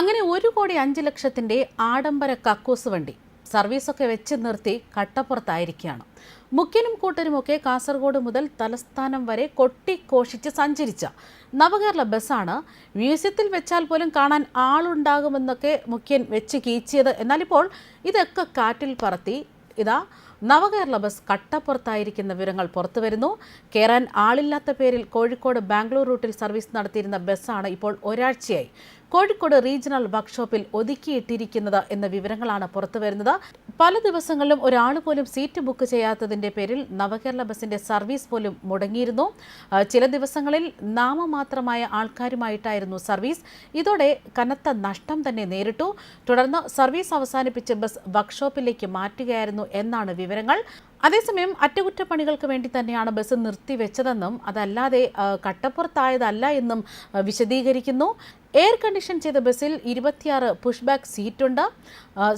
അങ്ങനെ ഒരു കോടി അഞ്ച് ലക്ഷത്തിന്റെ ആഡംബര കക്കൂസ് വണ്ടി സർവീസൊക്കെ വെച്ച് നിർത്തി കട്ടപ്പുറത്തായിരിക്കുകയാണ്. മുഖ്യനും കൂട്ടരുമൊക്കെ കാസർഗോഡ് മുതൽ തലസ്ഥാനം വരെ കൊട്ടിഘോഷിച്ച് സഞ്ചരിച്ച നവകേരള ബസ്സാണ് മ്യൂസിയത്തിൽ വെച്ചാൽ പോലും കാണാൻ ആളുണ്ടാകുമെന്നൊക്കെ മുഖ്യൻ വെച്ച് കീച്ചിയത്. എന്നാലിപ്പോൾ ഇതൊക്കെ കാറ്റിൽ പറത്തി ഇതാ നവകേരള ബസ് കട്ടപ്പുറത്തായിരിക്കുന്ന വിവരങ്ങൾ പുറത്തുവരുന്നു കയറാൻ ആളില്ലാത്ത പേരിൽ കോഴിക്കോട് ബാംഗ്ലൂർ റൂട്ടിൽ സർവീസ് നടത്തിയിരുന്ന ബസ്സാണ് ഇപ്പോൾ ഒരാഴ്ചയായി കോഴിക്കോട് റീജിയണൽ വർക്ക്ഷോപ്പിൽ ഒതുക്കിയിട്ടിരിക്കുന്നത് എന്ന വിവരങ്ങളാണ് പുറത്തുവരുന്നത് പല ദിവസങ്ങളിലും ഒരാൾ പോലും സീറ്റ് ബുക്ക് ചെയ്യാത്തതിന്റെ പേരിൽ നവകേരള ബസിന്റെ സർവീസ് പോലും മുടങ്ങിയിരുന്നു. ചില ദിവസങ്ങളിൽ നാമമാത്രമായ ആൾക്കാരുമായിട്ടായിരുന്നു സർവീസ്. ഇതോടെ കനത്ത നഷ്ടം തന്നെ നേരിട്ടു. തുടർന്ന് സർവീസ് അവസാനിപ്പിച്ച് ബസ് വർക്ക്ഷോപ്പിലേക്ക് മാറ്റുകയായിരുന്നു എന്നാണ് വിവരങ്ങൾ. അതേസമയം അറ്റകുറ്റപ്പണികൾക്ക് വേണ്ടി തന്നെയാണ് ബസ് നിർത്തിവെച്ചതെന്നും അതല്ലാതെ കട്ടപ്പുറത്തായതല്ല എന്നും വിശദീകരിക്കുന്നു. എയർ കണ്ടീഷൻ ചെയ്ത ബസ്സിൽ ഇരുപത്തിയാറ് പുഷ് ബാക്ക് സീറ്റുണ്ട്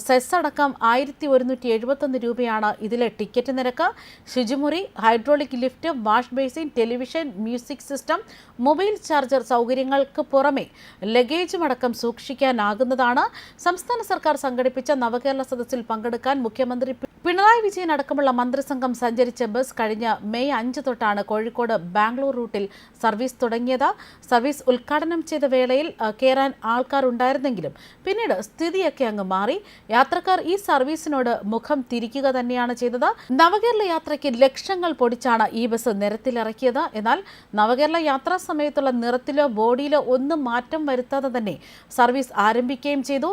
സെസ് അടക്കം ആയിരത്തി ഒരുന്നൂറ്റി എഴുപത്തൊന്ന് രൂപയാണ് ഇതിലെ ടിക്കറ്റ് നിരക്ക്. ശുചിമുറി hydraulic lift wash basin television music system mobile charger സൗകര്യങ്ങൾക്ക് പുറമെ ലഗേജും അടക്കം സൂക്ഷിക്കാനാകുന്നതാണ്. സംസ്ഥാന സർക്കാർ സംഘടിപ്പിച്ച നവകേരള സദസ്സിൽ പങ്കെടുക്കാൻ മുഖ്യമന്ത്രി പിണറായി വിജയൻ അടക്കമുള്ള മന്ത്രിസംഘം സഞ്ചരിച്ച ബസ് കഴിഞ്ഞ മെയ് അഞ്ച് തൊട്ടാണ് കോഴിക്കോട് ബാംഗ്ലൂർ റൂട്ടിൽ സർവീസ് തുടങ്ങിയത്. സർവീസ് ഉദ്ഘാടനം ചെയ്ത വേളയിൽ കയറാൻ ആൾക്കാർ ഉണ്ടായിരുന്നെങ്കിലും പിന്നീട് സ്ഥിതിയൊക്കെ അങ്ങ് മാറി. യാത്രക്കാർ ഈ സർവീസിനോട് മുഖം തിരിക്കുക തന്നെയാണ് ചെയ്തത്. നവകേരള യാത്രയ്ക്ക് ലക്ഷങ്ങൾ പൊടിച്ചാണ് ഈ ബസ് നിരത്തിലിറക്കിയത്. എന്നാൽ നവകേരള യാത്രാ സമയത്തുള്ള നിറത്തിലോ ബോഡിയിലോ ഒന്നും മാറ്റം വരുത്താതെ തന്നെ സർവീസ് ആരംഭിക്കുകയും ചെയ്തു.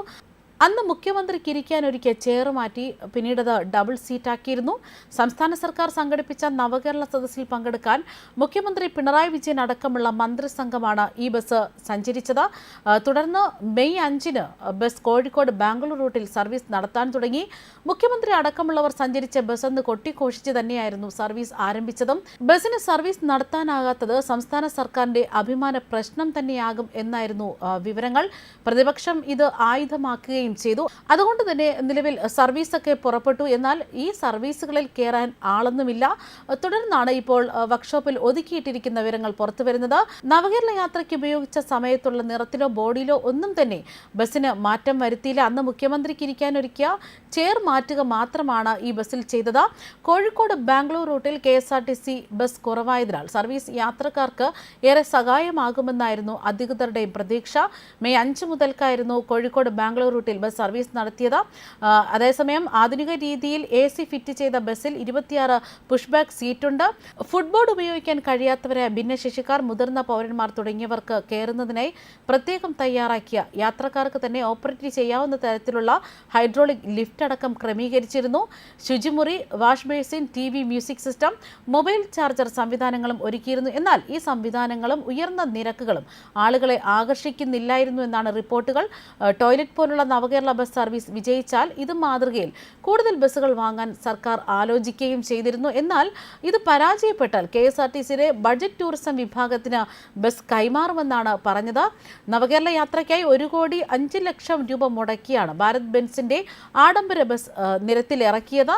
അന്ന് മുഖ്യമന്ത്രിക്ക് ഇരിക്കാൻ ഒരുക്കിയ ചെയർ മാറ്റി പിന്നീട് അത് ഡബിൾ സീറ്റാക്കിയിരുന്നു സംസ്ഥാന സർക്കാർ സംഘടിപ്പിച്ച നവകേരള സദസ്സിൽ പങ്കെടുക്കാൻ മുഖ്യമന്ത്രി പിണറായി വിജയൻ അടക്കമുള്ള മന്ത്രിസംഘമാണ് ഈ ബസ് സഞ്ചരിച്ചത്. തുടർന്ന് മെയ് അഞ്ചിന് ബസ് കോഴിക്കോട് ബാംഗ്ലൂർ റൂട്ടിൽ സർവീസ് നടത്താൻ തുടങ്ങി. മുഖ്യമന്ത്രി അടക്കമുള്ളവർ സഞ്ചരിച്ച ബസ് എന്ന് കൊട്ടിഘോഷിച്ച് തന്നെയായിരുന്നു സർവീസ് ആരംഭിച്ചതും. ബസ്സിന് സർവീസ് നടത്താനാകാത്തത് സംസ്ഥാന സർക്കാരിന്റെ അഭിമാന പ്രശ്നം തന്നെയാകും എന്നായിരുന്നു വിവരങ്ങൾ. പ്രതിപക്ഷം ഇത് ആയുധമാക്കുകയും ചെയ്തു. അതുകൊണ്ട് തന്നെ നിലവിൽ സർവീസൊക്കെ പുറപ്പെട്ടു. എന്നാൽ ഈ സർവീസുകളിൽ കയറാൻ ആളൊന്നുമില്ല. തുടർന്നാണ് ഇപ്പോൾ വർക്ക്ഷോപ്പിൽ ഒതുക്കിയിട്ടിരിക്കുന്ന വിവരങ്ങൾ പുറത്തു വരുന്നത്. നവകേരള യാത്രയ്ക്ക് ഉപയോഗിച്ച സമയത്തുള്ള നിറത്തിലോ ബോഡിയിലോ ഒന്നും തന്നെ ബസ്സിന് മാറ്റം വരുത്തിയില്ല. അന്ന് മുഖ്യമന്ത്രിക്ക് ഇരിക്കാൻ ഒരുക്കിയ ചെയർ മാറ്റുക മാത്രമാണ് ഈ ബസ്സിൽ ചെയ്തത്. കോഴിക്കോട് ബാംഗ്ലൂർ റൂട്ടിൽ K S R T C bus കുറവായതിനാൽ സർവീസ് യാത്രക്കാർക്ക് ഏറെ സഹായമാകുമെന്നായിരുന്നു അധികൃതരുടെ പ്രതീക്ഷ. മെയ് അഞ്ച് മുതൽക്കായിരുന്നു കോഴിക്കോട് ബാംഗ്ലൂർ റൂട്ടിൽ ബസ് സർവീസ് നടത്തിയത്. അതേസമയം ആധുനിക രീതിയിൽ എ സി ഫിറ്റ് ചെയ്ത ബസ്സിൽ ഇരുപത്തിയാറ് പുഷ് ബാക്ക് സീറ്റുണ്ട് ഫുട്ബോർഡ് ഉപയോഗിക്കാൻ കഴിയാത്തവരെ ഭിന്നശേഷിക്കാർ മുതിർന്ന പൗരന്മാർ തുടങ്ങിയവർക്ക് കയറുന്നതിനായി പ്രത്യേകം തയ്യാറാക്കിയ യാത്രക്കാർക്ക് തന്നെ ഓപ്പറേറ്റ് ചെയ്യാവുന്ന തരത്തിലുള്ള ഹൈഡ്രോളിക് ലിഫ്റ്റ് അടക്കം ക്രമീകരിച്ചിരുന്നു. ശുചിമുറി wash basin T V music system mobile charger സംവിധാനങ്ങളും ഒരുക്കിയിരുന്നു. എന്നാൽ ഈ സംവിധാനങ്ങളും ഉയർന്ന നിരക്കുകളും ആളുകളെ ആകർഷിക്കുന്നില്ലായിരുന്നു എന്നാണ് റിപ്പോർട്ടുകൾ. ടോയ്ലറ്റ് പോലുള്ള നവകേരള ബസ് സർവീസ് വിജയിച്ചാൽ ഇത് മാതൃകയിൽ കൂടുതൽ ബസ്സുകൾ വാങ്ങാൻ സർക്കാർ ആലോചിക്കുകയും ചെയ്തിരുന്നു. എന്നാൽ ഇത് പരാജയപ്പെട്ടാൽ കെ എസ് ആർ ടി സിയിലെ ബഡ്ജറ്റ് ടൂറിസം വിഭാഗത്തിന് ബസ് കൈമാറുമെന്നാണ് പറഞ്ഞത്. നവകേരള യാത്രയ്ക്കായി ഒരു കോടി അഞ്ച് ലക്ഷം രൂപ മുടക്കിയാണ് ഭാരത് ബെൻസിന്റെ ആഡംബര ബസ് നിരത്തിലിറക്കിയത്.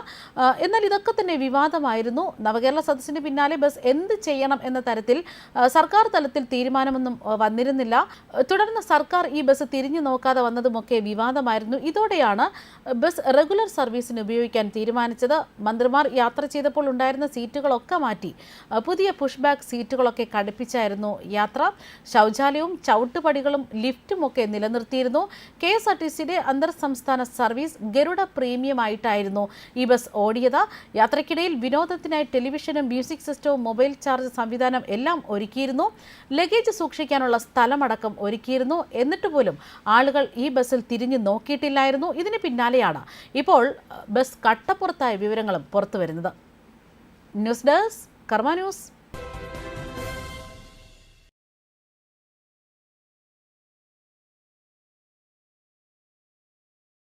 എന്നാൽ ഇതൊക്കെ തന്നെ വിവാദമായിരുന്നു. നവകേരള സദസ്സിന് പിന്നാലെ ബസ് എന്ത് ചെയ്യണം എന്ന തരത്തിൽ സർക്കാർ തലത്തിൽ തീരുമാനമൊന്നും വന്നിരുന്നില്ല. തുടർന്ന് സർക്കാർ ഈ ബസ് തിരിഞ്ഞു നോക്കാതെ വന്നതുമൊക്കെ വിവാദമായിരുന്നു ഇതോടെയാണ് ബസ് റെഗുലർ സർവീസിന് ഉപയോഗിക്കാൻ തീരുമാനിച്ചത്. മന്ത്രിമാർ യാത്ര ചെയ്തപ്പോൾ ഉണ്ടായിരുന്ന സീറ്റുകളൊക്കെ മാറ്റി പുതിയ പുഷ് ബാക്ക് സീറ്റുകളൊക്കെ ഘടിപ്പിച്ചായിരുന്നു യാത്ര. ശൗചാലയവും ചവിട്ടുപടികളും ലിഫ്റ്റും ഒക്കെ നിലനിർത്തിയിരുന്നു. കെ എസ് ആർ ടി സിയുടെ അന്തർ സംസ്ഥാന സർവീസ് ഗരുഡ പ്രീമിയം ആയിട്ടായിരുന്നു ഈ ബസ് ഓടിയത്. യാത്രയ്ക്കിടയിൽ വിനോദത്തിനായി ടെലിവിഷനും മ്യൂസിക് സിസ്റ്റവും മൊബൈൽ ചാർജ് സംവിധാനം എല്ലാം ഒരുക്കിയിരുന്നു. ലഗേജ് സൂക്ഷിക്കാനുള്ള സ്ഥലമടക്കം ഒരുക്കിയിരുന്നു. എന്നിട്ട് പോലും ആളുകൾ ഈ ബസ്സിൽ തിരിഞ്ഞു നോക്കിയിട്ടില്ലായിരുന്നു. ഇതിന് പിന്നാലെയാണ് ഇപ്പോൾ ബസ് കട്ടപ്പുറത്തായ വിവരങ്ങളും പുറത്തു വരുന്നത് ന്യൂസ് ഡെസ്ക് കർമ്മ ന്യൂസ്.